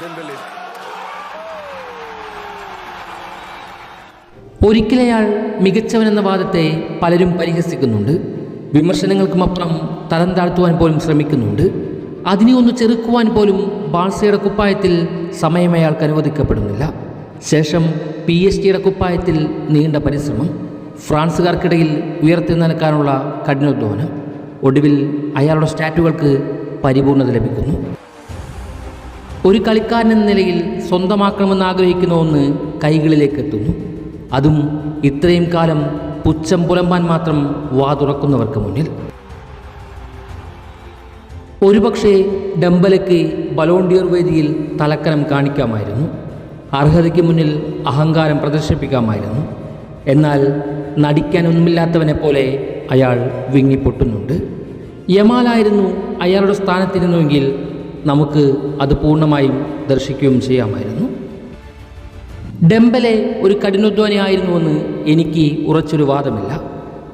Dembele. ഒരിക്കലയാൾ മികച്ചവനെന്ന വാദത്തെ പലരും പരിഹസിക്കുന്നുണ്ട് വിമർശനങ്ങൾക്കുമപ്പുറം തരം താഴ്ത്തുവാൻ പോലും ശ്രമിക്കുന്നുണ്ട് അതിനെ ഒന്ന് ചെറുക്കുവാൻ പോലും ബാഴ്സയുടെ കുപ്പായത്തിൽ സമയം അയാൾക്ക് അനുവദിക്കപ്പെടുന്നില്ല ശേഷം പി എസ് ടിയുടെ കുപ്പായത്തിൽ നീണ്ട പരിശ്രമം ഫ്രാൻസുകാർക്കിടയിൽ ഉയർത്തി നിൽക്കാനുള്ള കഠിനാധ്വാനം ഒടുവിൽ അയാളുടെ സ്റ്റാറ്റുകൾക്ക് പരിപൂർണത ലഭിക്കുന്നു. ഒരു കളിക്കാരൻ എന്ന നിലയിൽ സ്വന്തമാക്കണമെന്ന് ആഗ്രഹിക്കുന്ന ഒന്ന് കൈകളിലേക്ക് എത്തുന്നു അതും ഇത്രയും കാലം പുച്ഛം പുലമ്പാൻ മാത്രം വാ തുറക്കുന്നവർക്ക് മുന്നിൽ. ഒരുപക്ഷെ ഡംബലയ്ക്ക് ബലോണ്ടിയർ വേദിയിൽ തലക്കനം കാണിക്കാമായിരുന്നു. അർഹതയ്ക്ക് മുന്നിൽ അഹങ്കാരം പ്രദർശിപ്പിക്കാമായിരുന്നു. എന്നാൽ നടിക്കാനൊന്നുമില്ലാത്തവനെ പോലെ അയാൾ വിങ്ങിപ്പൊട്ടുന്നുണ്ട്. യമാലായിരുന്നു അയാളുടെ സ്ഥാനത്തിരുന്നുവെങ്കിൽ നമുക്ക് അത് പൂർണമായും ദർശിക്കുകയും ചെയ്യാമായിരുന്നു. ഡെമ്പലെ ഒരു കഠിനാധ്വാനിയായിരുന്നുവെന്ന് എനിക്ക് ഉറച്ചൊരു വാദമില്ല.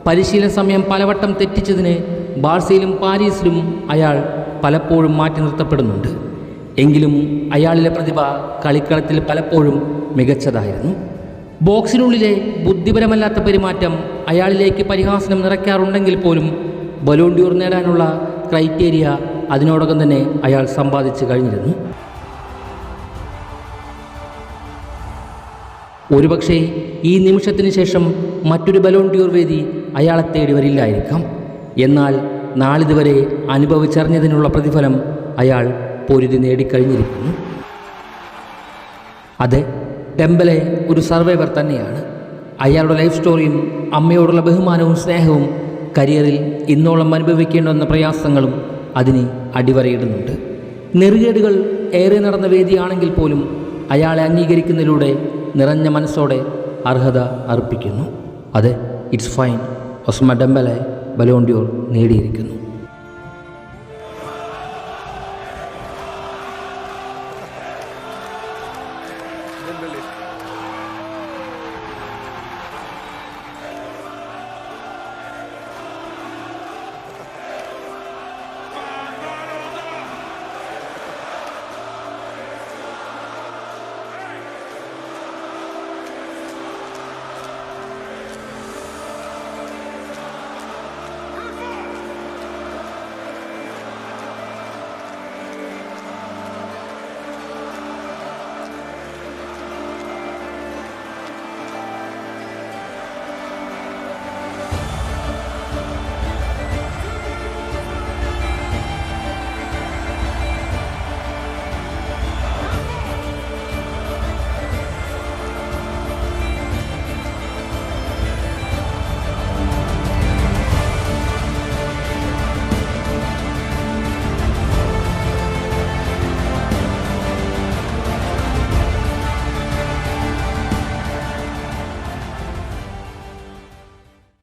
പരിശീലന സമയം പലവട്ടം തെറ്റിച്ചതിന് ബാഴ്സയിലും പാരീസിലും അയാൾ പലപ്പോഴും മാറ്റി നിർത്തപ്പെടുന്നുണ്ട്. എങ്കിലും അയാളിലെ പ്രതിഭ കളിക്കളത്തിൽ പലപ്പോഴും മികച്ചതായിരുന്നു. ബോക്സിനുള്ളിലെ ബുദ്ധിപരമല്ലാത്ത പെരുമാറ്റം അയാളിലേക്ക് പരിഹാസനം നിറയ്ക്കാറുണ്ടെങ്കിൽ പോലും ബലോണ്ടിയൂർ നേടാനുള്ള ക്രൈറ്റീരിയ അതിനോടകം തന്നെ അയാൾ സമ്പാദിച്ചു കഴിഞ്ഞിരുന്നു. ഒരുപക്ഷെ ഈ നിമിഷത്തിന് ശേഷം മറ്റൊരു ബലോണ്ടിയൂർ വേദി അയാളെ തേടി വരില്ലായിരിക്കാം. എന്നാൽ നാളിതുവരെ അനുഭവിച്ചറിഞ്ഞതിനുള്ള പ്രതിഫലം അയാൾ പൊരുതി നേടിക്കഴിഞ്ഞിരിക്കുന്നു. അതെ ടെമ്പലെ ഒരു സർവൈവർ തന്നെയാണ്. അയാളുടെ ലൈഫ് സ്റ്റോറിയും അമ്മയോടുള്ള ബഹുമാനവും സ്നേഹവും കരിയറിൽ ഇന്നോളം അനുഭവിക്കേണ്ടി വന്ന പ്രയാസങ്ങളും അതിന് അടിവരയിടുന്നുണ്ട്. നെറുകേടുകൾ ഏറെ നടന്ന വേദിയാണെങ്കിൽ പോലും അയാളെ അംഗീകരിക്കുന്നതിലൂടെ നിറഞ്ഞ മനസ്സോടെ അർഹത അർപ്പിക്കുന്നു. അതെ it's fine Ousmane Dembele Ballon d'Or നേടിയിരിക്കുന്നു.